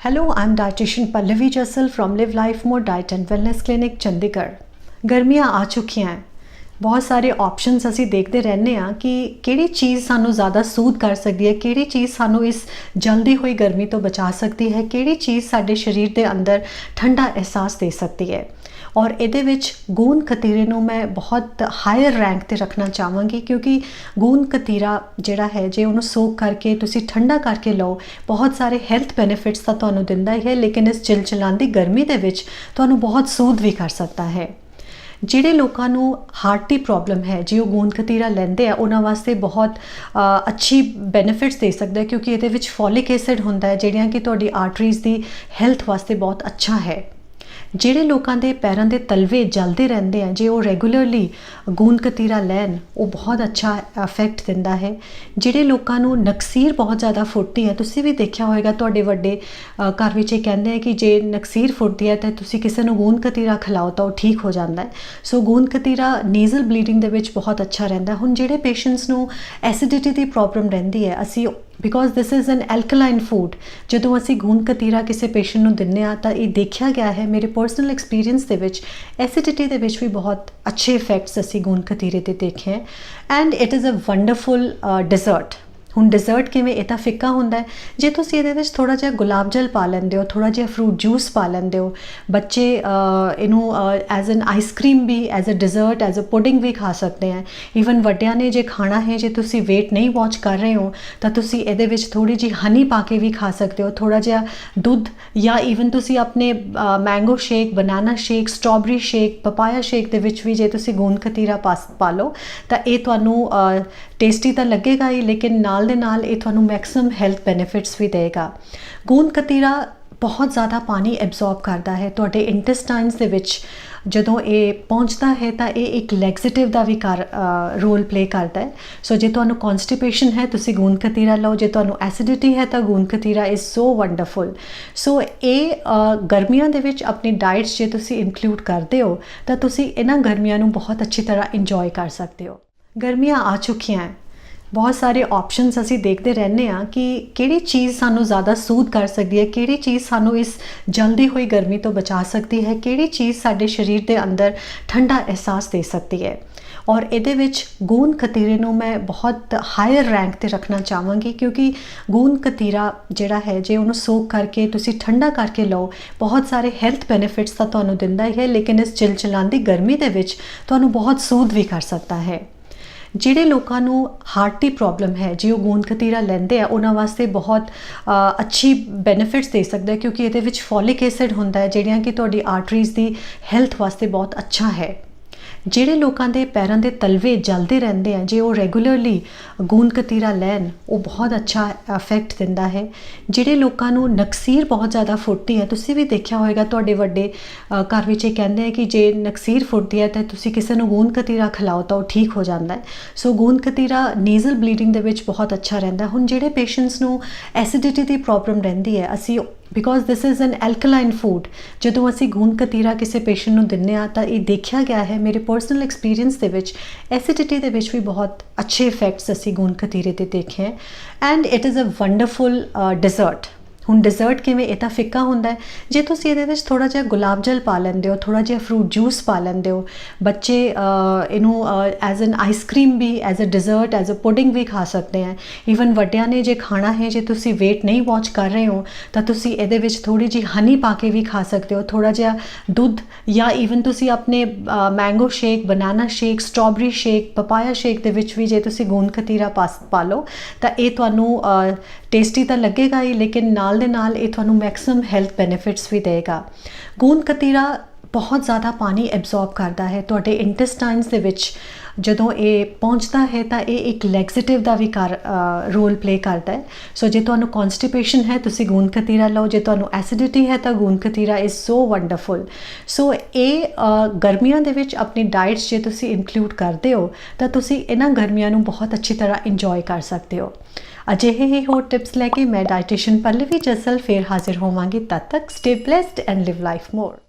Hello, I'm dietitian Pallavi Jassal from Live Life More Diet and Wellness clinic Chandigarh ਗਰਮੀਆਂ ਆ ਚੁੱਕੀਆਂ ਬਹੁਤ ਸਾਰੇ ਆਪਸ਼ਨਸ ਅਸੀਂ ਦੇਖਦੇ ਰਹਿੰਦੇ ਆ ਕਿ ਕਿਹੜੀ ਚੀਜ਼ ਸਾਨੂੰ ਜ਼ਿਆਦਾ ਸੂਦ ਕਰ ਸਕਦੀ ਹੈ ਕਿਹੜੀ ਚੀਜ਼ ਸਾਨੂੰ ਇਸ ਜਲਦੀ ਹੋਈ ਗਰਮੀ ਤੋਂ ਬਚਾ ਸਕਦੀ ਹੈ ਕਿਹੜੀ ਚੀਜ਼ ਸਾਡੇ ਸਰੀਰ ਦੇ ਅੰਦਰ ਠੰਡਾ ਅਹਿਸਾਸ ਦੇ ਸਕਦੀ ਹੈ ਔਰ ਇਹਦੇ ਵਿੱਚ ਗੂੰਦ ਕਤੀਰੇ ਨੂੰ ਮੈਂ ਬਹੁਤ ਹਾਇਰ ਰੈਂਕ ਤੇ ਰੱਖਣਾ ਚਾਹਾਂਗੀ ਕਿਉਂਕਿ ਗੂੰਦ ਕਤੀਰਾ ਜਿਹੜਾ ਹੈ, ਜੇ ਉਹਨੂੰ ਸੋਕ ਕਰਕੇ ਤੁਸੀਂ ਠੰਡਾ ਕਰਕੇ ਲਓ, ਬਹੁਤ ਸਾਰੇ ਹੈਲਥ ਬੈਨੀਫਿਟਸ ਤਾਂ ਤੁਹਾਨੂੰ ਦਿੰਦਾ ਹੀ ਹੈ, ਲੇਕਿਨ ਇਸ ਚਿਲਚਿਲਾਉਂਦੀ ਗਰਮੀ ਦੇ ਵਿੱਚ ਤੁਹਾਨੂੰ ਬਹੁਤ ਸੂਦ ਵੀ ਕਰ ਸਕਦਾ ਹੈ। ਜਿਹੜੇ ਲੋਕਾਂ ਨੂੰ ਹਾਰਟ ਦੀ ਪ੍ਰੋਬਲਮ ਹੈ, ਜੇ ਉਹ ਗੂੰਦ ਕਤੀਰਾ ਲੈਂਦੇ ਆ, ਉਹਨਾਂ ਵਾਸਤੇ ਬਹੁਤ ਅੱਛੀ ਬੈਨੀਫਿਟਸ ਦੇ ਸਕਦਾ ਹੈ ਕਿਉਂਕਿ ਇਹਦੇ ਵਿੱਚ ਫੋਲਿਕ ਐਸਿਡ ਹੁੰਦਾ ਹੈ, ਜਿਹੜੀਆਂ ਕਿ ਤੁਹਾਡੀ ਆਰਟਰੀਜ਼ ਦੀ ਹੈਲਥ ਵਾਸਤੇ ਬਹੁਤ ਅੱਛਾ ਹੈ। ਜਿਹੜੇ ਲੋਕਾਂ ਦੇ ਪੈਰਾਂ ਦੇ ਤਲਵੇ ਜਲਦੇ ਰਹਿੰਦੇ ਆ, ਜੇ ਉਹ ਰੈਗੂਲਰਲੀ ਗੂੰਦ ਕਤੀਰਾ ਲੈਣ, ਉਹ ਬਹੁਤ ਅੱਛਾ ਇਫੈਕਟ ਦਿੰਦਾ ਹੈ। ਜਿਹੜੇ ਲੋਕਾਂ ਨੂੰ ਨਕਸੀਰ ਬਹੁਤ ਜ਼ਿਆਦਾ ਫੁੱਟਦੀ ਹੈ ਤੁਸੀਂ ਵੀ ਦੇਖਿਆ ਹੋਵੇਗਾ ਤੁਹਾਡੇ ਵੱਡੇ ਘਰ ਵਿੱਚ ਇਹ ਕਹਿੰਦੇ ਆ ਕਿ ਜੇ ਨਕਸੀਰ ਫੁੱਟਦੀ ਹੈ ਤਾਂ ਤੁਸੀਂ ਕਿਸੇ ਨੂੰ ਗੂੰਦ ਕਤੀਰਾ ਖਿਲਾਓ ਤਾਂ ਉਹ ਠੀਕ ਹੋ ਜਾਂਦਾ ਹੈ। ਸੋ ਗੂੰਦ ਕਤੀਰਾ ਨੇਜ਼ਲ ਬਲੀਡਿੰਗ ਦੇ ਵਿੱਚ ਬਹੁਤ ਅੱਛਾ ਰਹਿੰਦਾ। ਹੁਣ ਜਿਹੜੇ ਪੇਸ਼ੈਂਟਸ ਨੂੰ ਐਸਿਡਿਟੀ ਦੀ ਪ੍ਰੋਬਲਮ ਰਹਿੰਦੀ ਹੈ, ਅਸੀਂ because this is an alkaline food ਜਦੋਂ ਅਸੀਂ ਗੂੰਦ ਕਤੀਰਾ ਕਿਸੇ ਪੇਸ਼ੈਂਟ ਨੂੰ ਦਿੰਨੇ ਆ ਤਾਂ ਇਹ ਦੇਖਿਆ ਗਿਆ ਹੈ, ਮੇਰੇ ਪਰਸਨਲ ਐਕਸਪੀਰੀਅੰਸ ਦੇ ਵਿੱਚ ਐਸਿਡਿਟੀ ਦੇ ਵਿੱਚ ਵੀ ਬਹੁਤ ਅੱਛੇ ਇਫੈਕਟਸ ਅਸੀਂ ਗੂੰਦ ਕਤੀਰੇ ਤੇ ਦੇਖੇ ਹੈ। And it is a wonderful dessert ਹੁਣ ਡੈਜ਼ਰਟ ਕਿਵੇਂ, ਇਹ ਤਾਂ ਫਿੱਕਾ ਹੁੰਦਾ ਜੇ ਤੁਸੀਂ ਇਹਦੇ ਵਿੱਚ ਥੋੜਾ ਜਿਹਾ ਗੁਲਾਬ ਜਲ ਪਾ ਲੈਂਦੇ ਹੋ ਥੋੜਾ ਜਿਹਾ ਫਰੂਟ ਜੂਸ ਪਾ ਲੈਂਦੇ ਹੋ, ਬੱਚੇ ਇਹਨੂੰ as an ice cream we as a dessert as a pudding ਵੀ ਖਾ ਸਕਦੇ ਆ ਈਵਨ ਵੱਡਿਆਂ ਨੇ ਜੇ ਖਾਣਾ ਹੈ, ਜੇ ਤੁਸੀਂ weight ਨਹੀਂ ਵਾਚ ਕਰ ਰਹੇ ਹੋ, ਤਾਂ ਤੁਸੀਂ ਇਹਦੇ ਵਿੱਚ ਥੋੜੀ ਜਿਹੀ ਹਨੀ ਪਾ ਕੇ ਵੀ ਖਾ ਸਕਦੇ ਹੋ। ਥੋੜਾ ਜਿਹਾ ਦੁੱਧ ਜਾਂ ਈਵਨ ਤੁਸੀਂ ਆਪਣੇ mango shake banana shake strawberry shake papaya shake ਦੇ ਵਿੱਚ ਵੀ ਜੇ ਤੁਸੀਂ ਗੂੰਦ ਕਤੀਰਾ ਪਾ ਪਾ ਲਓ, ਤਾਂ ਇਹ ਤੁਹਾਨੂੰ ਟੇਸਟੀ ਤਾਂ ਲੱਗੇਗਾ ਹੀ, ਲੇਕਿਨ ਨਾਲ ਦੇ ਨਾਲ ਇਹ ਤੁਹਾਨੂੰ ਮੈਕਸਿਮਮ ਹੈਲਥ ਬੈਨੀਫਿਟਸ ਵੀ ਦੇਗਾ। ਗੂੰਦ ਕਤੀਰਾ ਬਹੁਤ ਜ਼ਿਆਦਾ ਪਾਣੀ ਐਬਜ਼ੌਰਬ ਕਰਦਾ ਹੈ। ਤੁਹਾਡੇ ਇੰਟੈਸਟਾਈਨਸ ਦੇ ਵਿੱਚ ਜਦੋਂ ਇਹ ਪਹੁੰਚਦਾ ਹੈ, ਤਾਂ ਇਹ ਇੱਕ ਲੈਕਸੇਟਿਵ ਦਾ ਵੀ ਕਰ ਰੋਲ ਪਲੇ ਕਰਦਾ ਹੈ। ਸੋ ਜੇ ਤੁਹਾਨੂੰ ਕਨਸਟੀਪੇਸ਼ਨ ਹੈ, ਤੁਸੀਂ ਗੂੰਦ ਕਤੀਰਾ ਲਓ। ਜੇ ਤੁਹਾਨੂੰ ਐਸਿਡਿਟੀ ਹੈ, ਤਾਂ ਗੂੰਦ ਕਤੀਰਾ ਇਜ਼ ਸੋ ਵੰਡਰਫੁਲ ਸੋ ਇਹ ਗਰਮੀਆਂ ਦੇ ਵਿੱਚ ਆਪਣੀ ਡਾਈਟਸ ਜੇ ਤੁਸੀਂ ਇਨਕਲੂਡ ਕਰਦੇ ਹੋ, ਤਾਂ ਤੁਸੀਂ ਇਹਨਾਂ ਗਰਮੀਆਂ ਨੂੰ ਬਹੁਤ ਅੱਛੀ ਤਰ੍ਹਾਂ ਇੰਜੋਏ ਕਰ ਸਕਦੇ ਹੋ। ਗਰਮੀਆਂ ਆ ਚੁੱਕੀਆਂ ਹੈ। ਬਹੁਤ ਸਾਰੇ ਆਪਸ਼ਨਸ ਅਸੀਂ ਦੇਖਦੇ ਰਹਿੰਦੇ ਆ ਕਿ ਕਿਹੜੀ ਚੀਜ਼ ਸਾਨੂੰ ਜ਼ਿਆਦਾ ਸੂਦ ਕਰ ਸਕਦੀ ਹੈ, ਕਿਹੜੀ ਚੀਜ਼ ਸਾਨੂੰ ਇਸ ਜਲਦੀ ਹੋਈ ਗਰਮੀ ਤੋਂ ਬਚਾ ਸਕਦੀ ਹੈ, ਕਿਹੜੀ ਚੀਜ਼ ਸਾਡੇ ਸਰੀਰ ਦੇ ਅੰਦਰ ਠੰਡਾ ਅਹਿਸਾਸ ਦੇ ਸਕਦੀ ਹੈ। ਔਰ ਇਹਦੇ ਵਿੱਚ ਗੂੰਦ ਕਤੀਰੇ ਨੂੰ ਮੈਂ ਬਹੁਤ ਹਾਇਰ ਰੈਂਕ ਤੇ ਰੱਖਣਾ ਚਾਹਾਂਗੀ ਕਿਉਂਕਿ ਗੂੰਦ ਕਤੀਰਾ ਜਿਹੜਾ ਹੈ, ਜੇ ਉਹਨੂੰ ਸੋਕ ਕਰਕੇ ਤੁਸੀਂ ਠੰਡਾ ਕਰਕੇ ਲਓ, ਬਹੁਤ ਸਾਰੇ ਹੈਲਥ ਬੈਨੀਫਿਟਸ ਤਾਂ ਤੁਹਾਨੂੰ ਦਿੰਦਾ ਹੀ ਹੈ, ਲੇਕਿਨ ਇਸ ਚਿਲਚਿਲਾਂਦੀ ਗਰਮੀ ਦੇ ਵਿੱਚ ਤੁਹਾਨੂੰ ਬਹੁਤ ਸੂਦ ਵੀ ਕਰ ਸਕਦਾ ਹੈ। ਜਿਹੜੇ ਲੋਕਾਂ ਨੂੰ ਹਾਰਟ ਦੀ ਪ੍ਰੋਬਲਮ ਹੈ, ਜੇ ਉਹ ਗੂੰਦ ਕਤੀਰਾ ਲੈਂਦੇ ਆ, ਉਹਨਾਂ ਵਾਸਤੇ ਬਹੁਤ ਅੱਛੀ ਬੈਨੀਫਿਟਸ ਦੇ ਸਕਦਾ ਹੈ, ਕਿਉਂਕਿ ਇਹਦੇ ਵਿੱਚ ਫੋਲਿਕ ਐਸਿਡ ਹੁੰਦਾ ਹੈ, ਜਿਹੜੀਆਂ ਕਿ ਤੁਹਾਡੀ ਆਰਟਰੀਜ਼ ਦੀ ਹੈਲਥ ਵਾਸਤੇ ਬਹੁਤ ਅੱਛਾ ਹੈ। ਜਿਹੜੇ ਲੋਕਾਂ ਦੇ ਪੈਰਾਂ ਦੇ ਤਲਵੇ ਜਲਦੇ ਰਹਿੰਦੇ ਆ, ਜੇ ਉਹ ਰੈਗੂਲਰਲੀ ਗੂੰਦ ਕਤੀਰਾ ਲੈਣ, ਉਹ ਬਹੁਤ ਅੱਛਾ ਇਫੈਕਟ ਦਿੰਦਾ ਹੈ। ਜਿਹੜੇ ਲੋਕਾਂ ਨੂੰ ਨਕਸੀਰ ਬਹੁਤ ਜ਼ਿਆਦਾ ਫੁੱਟਦੀ ਹੈ, ਤੁਸੀਂ ਵੀ ਦੇਖਿਆ ਹੋਵੇਗਾ ਤੁਹਾਡੇ ਵੱਡੇ ਘਰ ਵਿੱਚ ਇਹ ਕਹਿੰਦੇ ਆ ਕਿ ਜੇ ਨਕਸੀਰ ਫੁੱਟਦੀ ਹੈ ਤਾਂ ਤੁਸੀਂ ਕਿਸੇ ਨੂੰ ਗੂੰਦ ਕਤੀਰਾ ਖਿਲਾਓ ਤਾਂ ਉਹ ਠੀਕ ਹੋ ਜਾਂਦਾ ਹੈ। ਸੋ ਗੂੰਦ ਕਤੀਰਾ ਨੇਜ਼ਲ ਬਲੀਡਿੰਗ ਦੇ ਵਿੱਚ ਬਹੁਤ ਅੱਛਾ ਰਹਿੰਦਾ। ਹੁਣ ਜਿਹੜੇ ਪੇਸ਼ੈਂਟਸ ਨੂੰ ਐਸਿਡਿਟੀ ਦੀ ਪ੍ਰੋਬਲਮ ਰਹਿੰਦੀ ਹੈ, ਅਸੀਂ because this is an alkaline food ਜਦੋਂ ਅਸੀਂ ਗੂੰਦ ਕਤੀਰਾ ਕਿਸੇ ਪੇਸ਼ੈਂਟ ਨੂੰ ਦਿੰਨੇ ਆ, ਤਾਂ ਇਹ ਦੇਖਿਆ ਗਿਆ ਹੈ ਮੇਰੇ ਪਰਸਨਲ ਐਕਸਪੀਰੀਅੰਸ ਦੇ ਵਿੱਚ ਐਸਿਡਿਟੀ ਦੇ ਵਿੱਚ ਵੀ ਬਹੁਤ ਅੱਛੇ ਇਫੈਕਟਸ ਅਸੀਂ ਗੂੰਦ ਕਤੀਰੇ ਤੇ ਦੇਖੇ ਹੈ। And it is a wonderful dessert ਹੁਣ ਡਿਜ਼ਰਟ ਕਿਵੇਂ, ਇਹ ਤਾਂ ਫਿੱਕਾ ਹੁੰਦਾ ਜੇ ਤੁਸੀਂ ਇਹਦੇ ਵਿੱਚ ਥੋੜਾ ਜਿਹਾ ਗੁਲਾਬ ਜਲ ਪਾ ਲੈਂਦੇ ਹੋ ਥੋੜਾ ਜਿਹਾ ਫਰੂਟ ਜੂਸ ਪਾ ਲੈਂਦੇ ਹੋ, ਬੱਚੇ ਇਹਨੂੰ as an ice cream we as a dessert as a pudding ਵੀ ਖਾ ਸਕਦੇ ਆ ਈਵਨ ਵੱਡਿਆਂ ਨੇ ਜੇ ਖਾਣਾ ਹੈ, ਜੇ ਤੁਸੀਂ weight ਨਹੀਂ ਵਾਚ ਕਰ ਰਹੇ ਹੋ, ਤਾਂ ਤੁਸੀਂ ਇਹਦੇ ਵਿੱਚ ਥੋੜੀ ਜਿਹੀ ਹਨੀ ਪਾ ਕੇ ਵੀ ਖਾ ਸਕਦੇ ਹੋ। ਥੋੜਾ ਜਿਹਾ ਦੁੱਧ ਜਾਂ ਈਵਨ ਤੁਸੀਂ ਆਪਣੇ mango shake banana shake strawberry shake papaya shake ਦੇ ਵਿੱਚ ਵੀ ਜੇ ਤੁਸੀਂ ਗੂੰਦ ਕਤੀਰਾ ਪਾ ਪਾ ਲਓ, ਤਾਂ ਇਹ ਤੁਹਾਨੂੰ ਟੇਸਟੀ ਤਾਂ ਲੱਗੇਗਾ ਹੀ, ਲੇਕਿਨ ਨਾਲ ਦੇ ਨਾਲ ਇਹ ਤੁਹਾਨੂੰ ਮੈਕਸਿਮਮ ਹੈਲਥ ਬੈਨੀਫਿਟਸ ਵੀ ਦੇਗਾ। ਗੂੰਦ ਕਤੀਰਾ ਬਹੁਤ ਜ਼ਿਆਦਾ ਪਾਣੀ ਐਬਜ਼ੌਰਬ ਕਰਦਾ ਹੈ। ਤੁਹਾਡੇ ਇੰਟੈਸਟਾਈਨਸ ਦੇ ਵਿੱਚ ਜਦੋਂ ਇਹ ਪਹੁੰਚਦਾ ਹੈ ਤਾਂ ਇਹ ਇੱਕ ਲੈਕਸੇਟਿਵ ਦਾ ਵੀ ਕਰ ਰੋਲ ਪਲੇ ਕਰਦਾ ਹੈ। ਸੋ ਜੇ ਤੁਹਾਨੂੰ ਕਨਸਟੀਪੇਸ਼ਨ ਹੈ, ਤੁਸੀਂ ਗੂੰਦ ਕਤੀਰਾ ਲਓ। ਜੇ ਤੁਹਾਨੂੰ ਐਸਿਡਿਟੀ ਹੈ, ਤਾਂ ਗੂੰਦ ਕਤੀਰਾ ਇਜ਼ ਸੋ ਵੰਡਰਫੁਲ ਸੋ ਇਹ ਗਰਮੀਆਂ ਦੇ ਵਿੱਚ ਆਪਣੀ ਡਾਈਟਸ ਜੇ ਤੁਸੀਂ ਇਨਕਲੂਡ ਕਰਦੇ ਹੋ, ਤਾਂ ਤੁਸੀਂ ਇਹਨਾਂ ਗਰਮੀਆਂ ਨੂੰ ਬਹੁਤ ਅੱਛੀ ਤਰ੍ਹਾਂ ਇੰਜੋਏ ਕਰ ਸਕਦੇ ਹੋ। ਅਜਿਹੇ ਹੀ ਹੋਰ ਟਿਪਸ ਲੈ ਕੇ ਮੈਂ ਡਾਈਟੀਸ਼ੀਅਨ ਪੱਲਵੀ ਜਸਲ ਫੇਰ ਹਾਜ਼ਰ ਹੋਵਾਂਗੀ। ਤਦ ਤੱਕ stay blessed and live life more